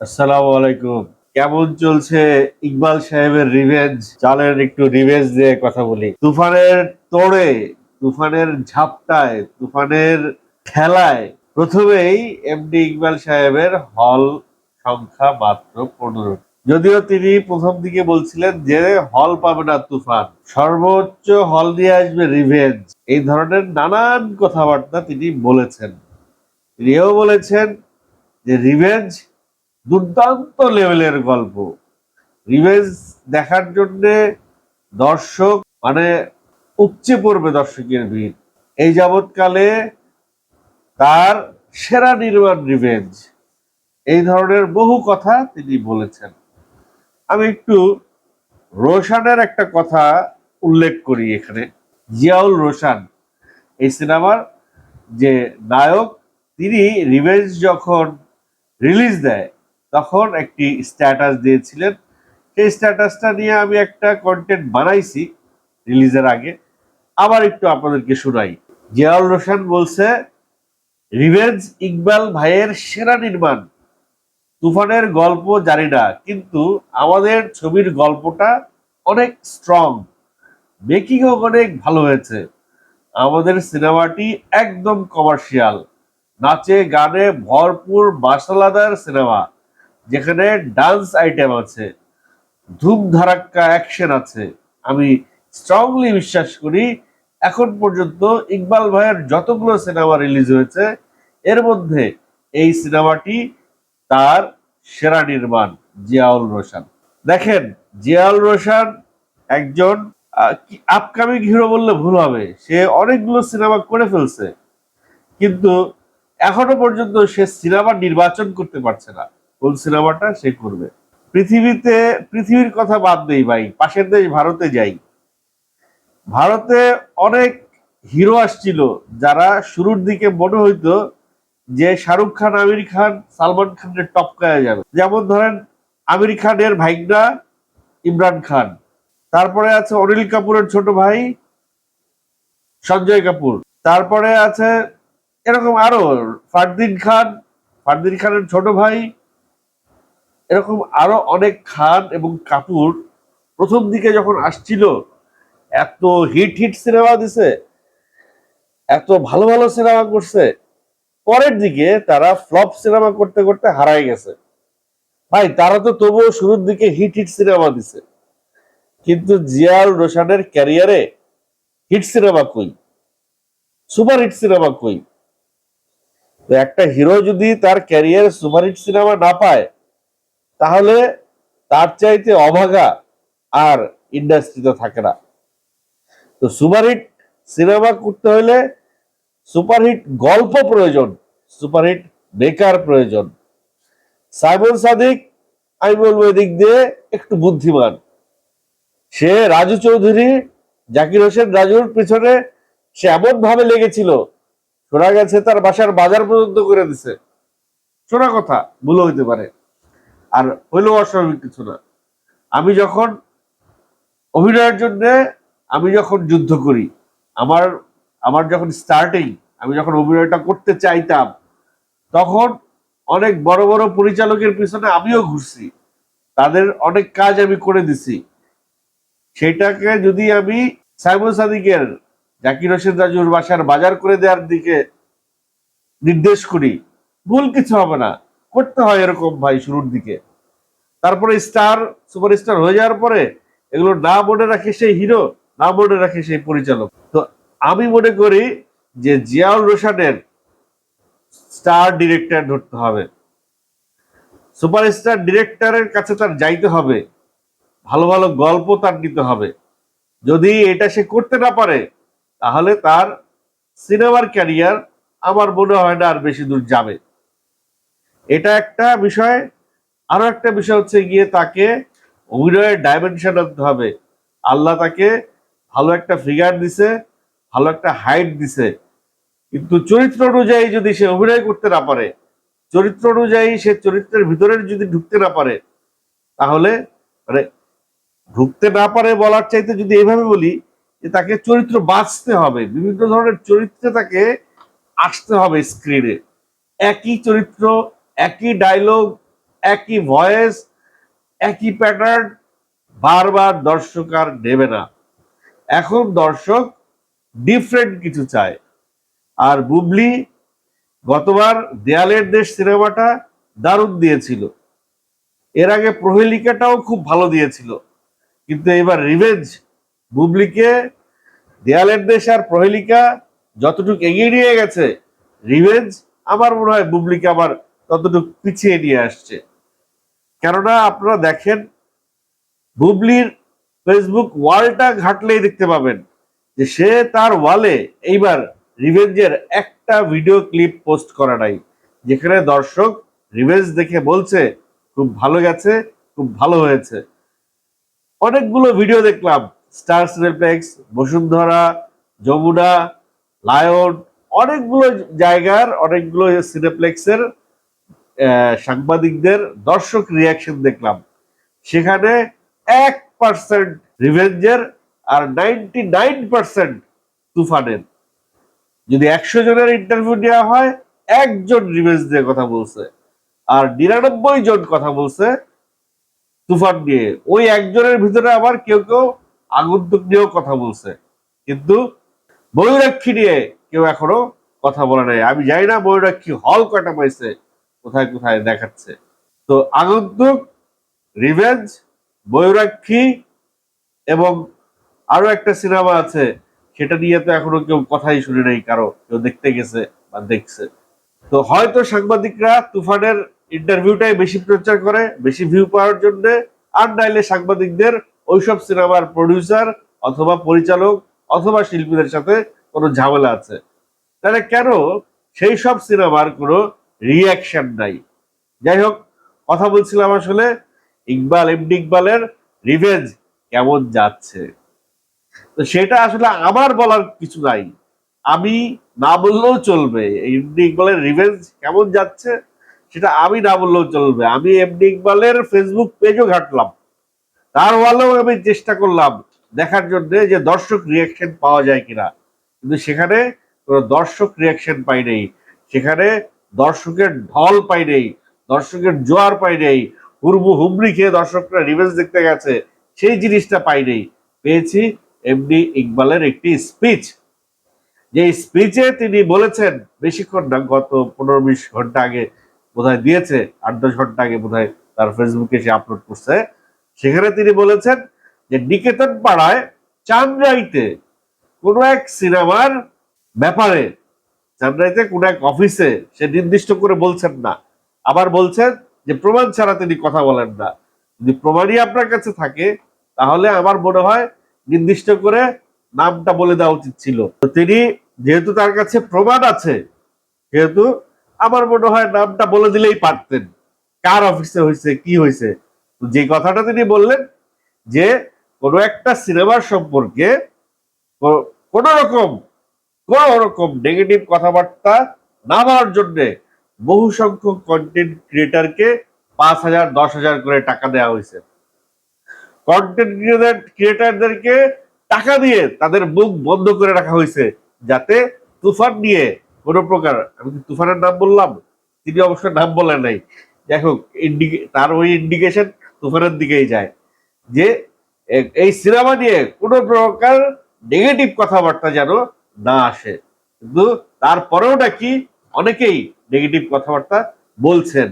আসসালামু আলাইকুম। কেমন চলছে ইকবাল সাহেবের রিভেঞ্জ চালের একটু রিভেঞ্জ দিয়ে কথা বলি। তুফানের তোড়ে, তুফানের ঝাপটায়, তুফানের খেলায় প্রথমেই এমডি ইকবাল সাহেবের হল সংখ্যা মাত্র পনেরো। যদিও তিনি প্রথম দিকে বলছিলেন যে হল পাবে না তুফান। সর্বোচ্চ হল নিয়ে আসবে রিভেঞ্জ এই ধরনের নানান কথাবার্তা তিনি বলেছেন। তিনি এও বলেছেন যে রিভেঞ্জ দুর্দান্ত লেভেলের গল্প। রিভেঞ্জ দেখার জন্য দর্শক মানে উপচে পড়বে দর্শকের ভিড়। এই যাবৎকালে তার সেরা নির্মাণ রিভেঞ্জ এই ধরনের বহু কথা তিনি বলেছেন। আমি একটু রোশানের একটা কথা উল্লেখ করি এখানে। জিয়াউল রোশান, এই সিনেমার যে নায়ক, তিনি রিভেঞ্জ যখন রিলিজ দেয় তখন একটি স্ট্যাটাস দিয়েছিলেন। সেই স্ট্যাটাসটা নিয়ে আমি একটা কন্টেন্ট বানাইছি রিলিজের আগে। আবার একটু আপনাদেরকে শোনাই। জিয়াউল রোশান বলছে, রিভেঞ্জ ইকবাল ভাইয়ের সেরা নির্মাণ। তুফানের গল্প জানি না, কিন্তু আমাদের ছবির গল্পটা অনেক স্ট্রং মেকিংও অনেক ভালো হয়েছে। আমাদের সিনেমাটি একদম কমার্শিয়াল নাচে, গানে ভরপুর মাসালাদার সিনেমা। যেখানে ডান্স আইটেম আছে ধূম ধারাক্কা অ্যাকশন আছে। আমি স্ট্রংলি বিশ্বাস করি, এখন পর্যন্ত ইকবাল ভাইয়ের যতগুলো সিনেমা রিলিজ হয়েছে, এর মধ্যে এই সিনেমাটি তার সেরা নির্মাণ, জিয়াউল রোশান। দেখেন, জিয়াউল রোশান একজন আপকামিং হিরো বললে ভুল হবে, সে অনেকগুলো সিনেমা করে ফেলছে। কিন্তু এখনও পর্যন্ত সে সিনেমা নির্বাচন করতে পারছে না। কোন সিনেমাটা, সে করবে। পৃথিবীতে, পৃথিবীর কথা বাদ দেই ভাই, পাশের দেশ ভারতে যাই। ভারতে অনেক হিরো আসছিল, যারা শুরুর দিকে মনে হইতো যে শাহরুখ খান, আমির খান, সালমান খানের টপকায় যাবে। যেমন ধরেন, আমির খানের ভাইগনা ইমরান খান। তারপরে আছে অনিল কাপুরের ছোট ভাই সঞ্জয় কাপুর। তারপরে আছে এরকম আরও, ফারদিন খান, ফারদিন খানের ছোট ভাই এরকম আরও অনেক খান এবং কাপুর প্রথম দিকে যখন আসছিল, এত হিট হিট সিনেমা দিছে, এত ভালো ভালো সিনেমা করছে, পরের দিকে তারা ফ্লপ সিনেমা করতে করতে হারাই গেছে। ভাই, তারা তো তবুও শুরুর দিকে হিট হিট সিনেমা দিছে। কিন্তু জিয়াউল রোশানের ক্যারিয়ারে হিট সিনেমা কই? সুপার হিট সিনেমা কই? তো একটা হিরো যদি তার ক্যারিয়ারে সুপারহিট সিনেমা না পায় তাহলে তার চাইতে অভাগা আর ইন্ডাস্ট্রিতে থাকে না। তো সুপারহিট সিনেমা করতে হলে সুপারহিট গল্প প্রয়োজন সুপারহিট বেকার প্রয়োজন। সাইমন সাদিক, আমি বলব এদিক দিয়ে একটু বুদ্ধিমান। সে রাজু চৌধুরী, জাকির হোসেন রাজুর পিছনে সে এমন ভাবে লেগেছিল, শোনা গেছে তার বাসার বাজার পর্যন্ত করে দিছে। শোনা কথা, ভুল হইতে পারে। আর হইলেও অস্বাভাবিক কিছু না। আমি যখন অভিনয়ের জন্য আমি যখন যুদ্ধ করি, আমার আমার যখন স্টার্টিং আমি যখন অভিনয়টা করতে চাইতাম, তখন অনেক বড় বড় পরিচালকের পিছনে আমিও ঘুরছি। তাদের অনেক কাজ আমি করে দিছি। সেটাকে যদি আমি সাইমন সাদিকের, জাকির হোসেন রাজুর বাসার বাজার করে দেওয়ার দিকে নির্দেশ করি, ভুল কিছু হবে না। করতে হয় এরকম ভাই শুরুর দিকে। তারপরে স্টার, সুপারস্টার হয়ে যাওয়ার পরে এগুলো না মনে রাখে সেই হিরো, না মনে রাখে সেই পরিচালক। তো আমি মনে করি যে জিয়াউল রোশানের স্টার ডিরেক্টর ধরতে হবে। সুপারস্টার ডিরেক্টরের কাছে তার যাইতে হবে। ভালো ভালো গল্প তার নিতে হবে। যদি এটা সে করতে না পারে, তাহলে তার সিনেমার ক্যারিয়ার আমার মনে হয় না আর বেশি দূর যাবে। এটা একটা বিষয়, আরও একটা বিষয় হচ্ছে গিয়ে তাকে অভিনয়ের ডাইমেনশন আনতে হবে। আল্লাহ তাকে ভালো একটা ফিগার দিছে, ভালো একটা হাইট দিছে। কিন্তু চরিত্র অনুযায়ী যদি সে অভিনয় করতে না পারে, চরিত্র অনুযায়ী সে চরিত্রের ভিতরে যদি ঢুকতে না পারে, তাহলে মানে ঢুকতে না পারে বলার চাইতে যদি এভাবে বলি, যে তাকে চরিত্র বাঁচতে হবে। বিভিন্ন ধরনের চরিত্রে তাকে আসতে হবে স্ক্রিনে একই চরিত্র একই ডায়লগ একই ভয়েস একই প্যাটার্ন বারবার দর্শক আর নেবে না। এখন দর্শক ডিফারেন্ট কিছু চায়। আর বুবলি গতবার দেয়ালের দেশ সিনেমাটা দারুণ দিয়েছিল। এর আগে প্রহেলিকাটাও খুব ভালো দিয়েছিল। কিন্তু এবার রিভেঞ্জ বুবলিকে দেয়ালের দেশ আর প্রহেলিকা যতটুকু এগিয়ে নিয়ে গেছে রিভেঞ্জ আমার মনে হয় বুবলিকে আবার ততটুকু পিছিয়ে নিয়ে আসছে। কেননা আপনারা দেখেন বুবলির ফেসবুক ওয়ালটা ঘাটলেই দেখতে পাবেন যে সে তার ওয়ালে এইবার রিভেঞ্জের একটা ভিডিও ক্লিপ পোস্ট করা নাই। যেখানে দর্শক রিভেঞ্জ দেখে বলছে, খুব ভালো গেছে, খুব ভালো হয়েছে। অনেকগুলো ভিডিও দেখলাম। Star Cineplex, Bashundhara, Jamuna, Lion, অনেকগুলো জায়গার, অনেকগুলো সিনেপ্লেক্সের সাংবাদিকদের দর্শক রিয়াকশন দেখলাম। সেখানে এক পার্সেন্ট রিভেঞ্জের আর নাইনটি নাইন পার্সেন্ট তুফানের। যদি একশো জনের ইন্টারভিউ নেওয়া হয়, একজন রিভেঞ্জ দিয়ে কথা বলছে। আর নিরানব্বই জন কথা বলছে তুফান নিয়ে। ওই একজনের ভিতরে আবার কেউ কেউ আগন্তুক নিয়েও কথা বলছে। কিন্তু বৈরাক্ষী নিয়ে কেউ এখনও কথা বলে নাই। আমি জানি না বৈরাক্ষী হল কয়টা পাইছে। কোথায় কোথায় দেখাচ্ছে। তো আগন্তুক রিভেঞ্জ বৈরাক্ষী এবং আরও একটা সিনেমা আছে, সেটা নিয়ে তো এখনও কেউ কথাই শুনে নেই, কারও কেউ দেখতে গেছে বা দেখছে। তো হয়তো সাংবাদিকরা তুফানের ইন্টারভিউটাই বেশি প্রচার করে, বেশি ভিউ পাওয়ার জন্য, আর নাইলে সাংবাদিকদের ওইসব সিনেমার প্রডিউসার অথবা পরিচালক অথবা শিল্পীদের সাথে কোনো ঝামেলা আছে। তাহলে কেন সেই সব সিনেমার কোনো রিয়াকশন নাই। যাই হোক কথা বলছিলাম আসলে ইকবাল, এমডি ইকবালের রিভেঞ্জ কেমন যাচ্ছে। তো সেটা আসলে আমার বলার কিছু নাই। আমি না বললেও চলবে। এমডি ইকবালের রিভেঞ্জ কেমন যাচ্ছে, সেটা আমি না বললেও চলবে। আমি এমডি ইকবালের ফেসবুক পেজও ঘাটলাম। তার ওয়ালেও আমি চেষ্টা করলাম দেখার জন্য যে দর্শক রিয়াকশন পাওয়া যায় কিনা। কিন্তু সেখানে কোনো দর্শক রিয়াকশন পাই নেই। সেখানে দর্শকের ঢল পাই নেই, দর্শকের জোয়ার পাই নেই হুরবু হুমড়ি খেয়ে দর্শকরা রিভেঞ্জ দেখতে গেছে, সেই জিনিসটা পাই নেই। পেয়েছি এমডি ইকবালের একটি স্পিচ যে স্পিচে তিনি বলেছেন বেশিক্ষণ না, গত পনেরো বিশ ঘণ্টা আগে বোধহয় দিয়েছে, আট দশ ঘণ্টা আগে বোধহয় তার ফেসবুকে সে আপলোড করছে, সেখানে তিনি বলেছেন যে নিকেতন পাড়ায় চান্দ্রাইতে কোনো এক সিনেমার ব্যাপারে চান্দ্রাইতে কোনো এক অফিসে সে নির্দিষ্ট করে বলছেন না। আবার বলছেন যে, প্রমাণ ছাড়া তিনি কথা বলেন না। যদি প্রমাণই আপনার কাছে থাকে, তাহলে আমার মনে হয় নির্দিষ্ট করে নামটা বলে দেওয়া উচিত ছিল। তো তিনি যেহেতু তার কাছে প্রমাণ আছে যেহেতু আমার মনে হয় নামটা বলে দিলেই পারতেন। কার অফিসে হয়েছে, কি হয়েছে? যে কথাটা তিনি বললেন যে, কোনো একটা সিনেমার সম্পর্কে কোন রকম কোন রকম নেগেটিভ কথাবার্তা না বলার জন্য বহু সংখ্যক কন্টেন্ট ক্রিয়েটারকে পাঁচ হাজার, দশ হাজার করে টাকা দেওয়া হয়েছে। কন্টেন্ট ক্রিয়েটারদেরকে টাকা দিয়ে তাদের মুখ বন্ধ করে রাখা হয়েছে যাতে তুফান নিয়ে কোনো প্রকার, আমি কি তুফানের নাম বললাম? তিনি অবশ্য নাম বলেন নাই। ইন্ডিকে- তার ওই ইন্ডিকেশন তুফানের দিকেই যায়। যে এই সিনেমা নিয়ে কোনো প্রকার নেগেটিভ কথাবার্তা যেন না আসে। কিন্তু তারপরেও নাকি অনেকেই নেগেটিভ কথাবার্তা বলছেন।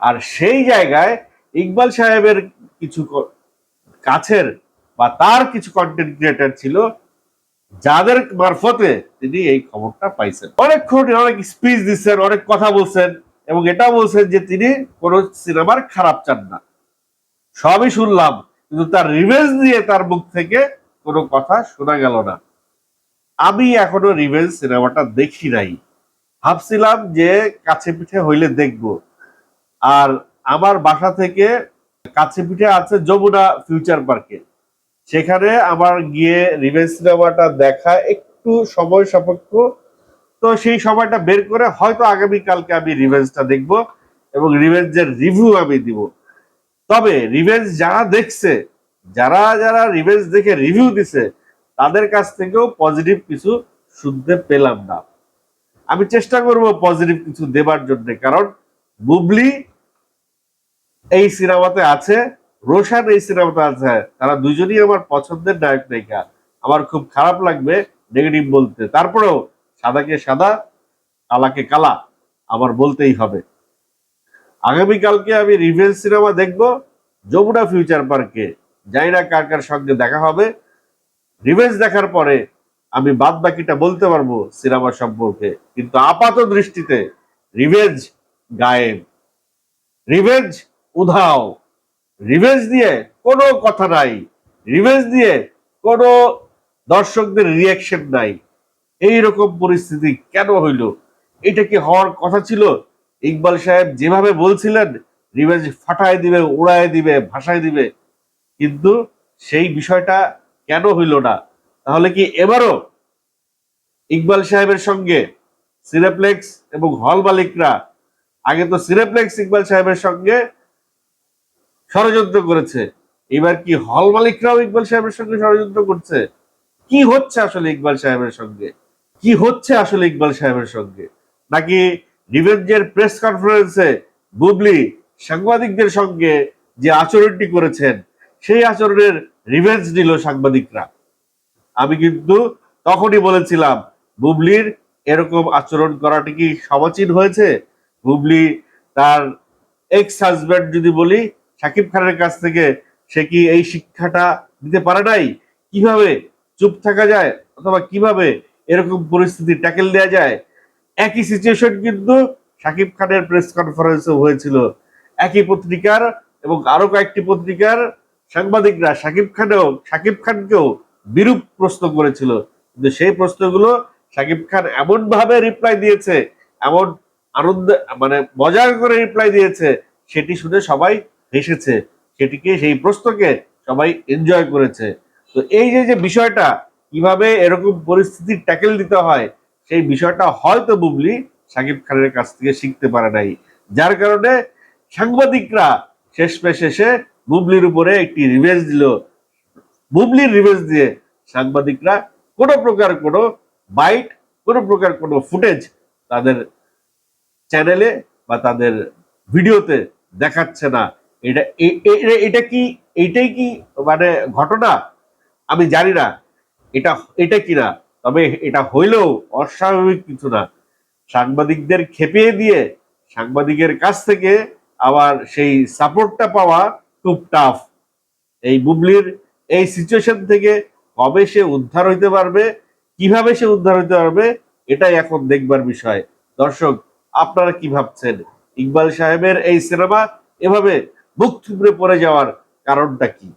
আর সেই জায়গায় ইকবাল সাহেবের কিছু কাছের বা তার কিছু কন্টেন্ট ক্রিয়েটার ছিল, যাদের মারফতে তিনি এই খবরটা পাইছেন। অনেকক্ষণ অনেক স্পিচ দিচ্ছেন, অনেক কথা বলছেন এবং এটা বলছেন যে তিনি কোন সিনেমার খারাপ চান না। সবই শুনলাম, কিন্তু তার রিভেঞ্জ নিয়ে তার মুখ থেকে কোনো কথা শোনা গেল না। আমি এখনও রিভেঞ্জ সিনেমাটা দেখি নাই। ভাবছিলাম যে কাছে পিঠে হইলে দেখব। আর আমার বাসা থেকে কাছে পিঠে আছে যমুনা ফিউচার পার্কে। সেখানে আমার গিয়ে রিভেঞ্জ সিনেমাটা দেখা একটু সময় সাপেক্ষ। তো সেই সময়টা বের করে হয়তো আগামী কালকে আমি রিভেঞ্জটা দেখব এবং রিভেঞ্জের রিভিউ আমি দিব। তবে রিভেঞ্জ যারা দেখছে, যারা যারা রিভেঞ্জ দেখে রিভিউ দিছে তাদের কাছ থেকেও পজিটিভ কিছু শুনতে পেলাম না। আমি চেষ্টা করব পজিটিভ কিছু দেবার জন্য, কারণ বুবলি এই সিনেমাতে আছে, রোশান এই সিনেমাতে আছে, তারা দুজনই আমার পছন্দের নায়ক নায়িকা। আমার খুব খারাপ লাগবে নেগেটিভ বলতে। তারপরেও সাদাকে সাদা, কালাকে কালা, আমার বলতেই হবে। আগামীকালকে আমি রিভেল সিনেমা দেখব যমুনা ফিউচার পার্কে জানি না কার কার সঙ্গে দেখা হবে। রিভেঞ্জ দেখার পরে আমি বাদ বাকিটা বলতে পারব সিনেমা সম্পর্কে। কিন্তু আপাত দৃষ্টিতে রিভেঞ্জ গায়েব। রিভেঞ্জ উধাও। রিভেঞ্জ দিয়ে কোনো কথা নাই। রিভেঞ্জ দিয়ে কোনো দর্শকদের রিয়াকশন নাই। এই রকম পরিস্থিতি কেন হইল? এটা কি হওয়ার কথা ছিল? ইকবাল সাহেব যেভাবে বলছিলেন রিভেঞ্জ ফাটায় দিবে, উড়ায় দিবে, ভাসায় দিবে, কিন্তু সেই বিষয়টা কেন হইল না? তাহলে কি এবারও ইকবাল সাহেবের সঙ্গে সিরেপ্লেক্স এবং হল মালিকরা, আগে তো সিনেপ্লেক্স ইকবাল সাহেবের সঙ্গে ষড়যন্ত্র করেছে, এবার কি হল মালিকরাও ইকবাল সাহেবের সঙ্গে ষড়যন্ত্র করছে? কি হচ্ছে আসলে ইকবাল সাহেবের সঙ্গে? কি হচ্ছে আসলে ইকবাল সাহেবের সঙ্গে? নাকি রিভেঞ্জের প্রেস কনফারেন্সে বুবলি সাংবাদিকদের সঙ্গে যে আচরণটি করেছেন, সেই আচরণের রিভেঞ্জ নিল সাংবাদিকরা। আমি কিন্তু তখনই বলেছিলাম, বুবলির এরকম আচরণ করাটি কি সমীচীন হয়েছে? বুবলি তার এক্স হাজব্যান্ড যদি বলি, সাকিব খানের কাছ থেকে সে কি এই শিক্ষাটা দিতে পারে নাই? কীভাবে চুপ থাকা যায় অথবা কীভাবে এরকম পরিস্থিতি ট্যাকেল দেওয়া যায়? একই সিচুয়েশন কিন্তু সাকিব খানের প্রেস কনফারেন্সে হয়েছিল। একই পত্রিকার এবং আরও কয়েকটি পত্রিকার সাংবাদিকরা সাকিব খানেও সাকিব খানকেও বিরূপ প্রশ্ন করেছিল। কিন্তু সেই প্রশ্নগুলো সাকিব খান এমন ভাবে রিপ্লাই দিয়েছে, এমন আনন্দ মানে মজার করে রিপ্লাই দিয়েছে, সেটি শুনে সবাই হেসেছে। সেটিকে, সেই প্রশ্নকে সবাই এনজয় করেছে। তো এই যে যে বিষয়টা, কীভাবে এরকম পরিস্থিতি ট্যাকেল দিতে হয়, সেই বিষয়টা হয়তো বুবলি সাকিব খানের কাছ থেকে শিখতে পারে নাই। যার কারণে সাংবাদিকরা শেষ শেষে বুবলির উপরে একটি রিভেঞ্জ দিল। বুবলির রিভেঞ্জ দিয়ে সাংবাদিকরা কোনো প্রকার কোনো বাইট কোনো প্রকার কোনো ফুটেজ তাদের চ্যানেলে বা তাদের ভিডিওতে দেখাচ্ছে না। এটা এটা কি এইটাই কি মানে ঘটনা? আমি জানি না। এটা এটা কি না তবে এটা হইলেও অস্বাভাবিক কিছু না। সাংবাদিকদের খেপিয়ে দিয়ে সাংবাদিকের কাছ থেকে আবার সেই সাপোর্টটা পাওয়া খুব টাফ এই বুবলির এই সিচুয়েশন থেকে কবে সে উদ্ধার হইতে পারবে, কীভাবে সে উদ্ধার হইতে পারবে, এটাই এখন দেখবার বিষয়। দর্শক, আপনারা কি ভাবছেন? ইকবাল সাহেবের এই সিনেমা এভাবে মুখ থুবড়ে পড়ে যাওয়ার কারণটা কি?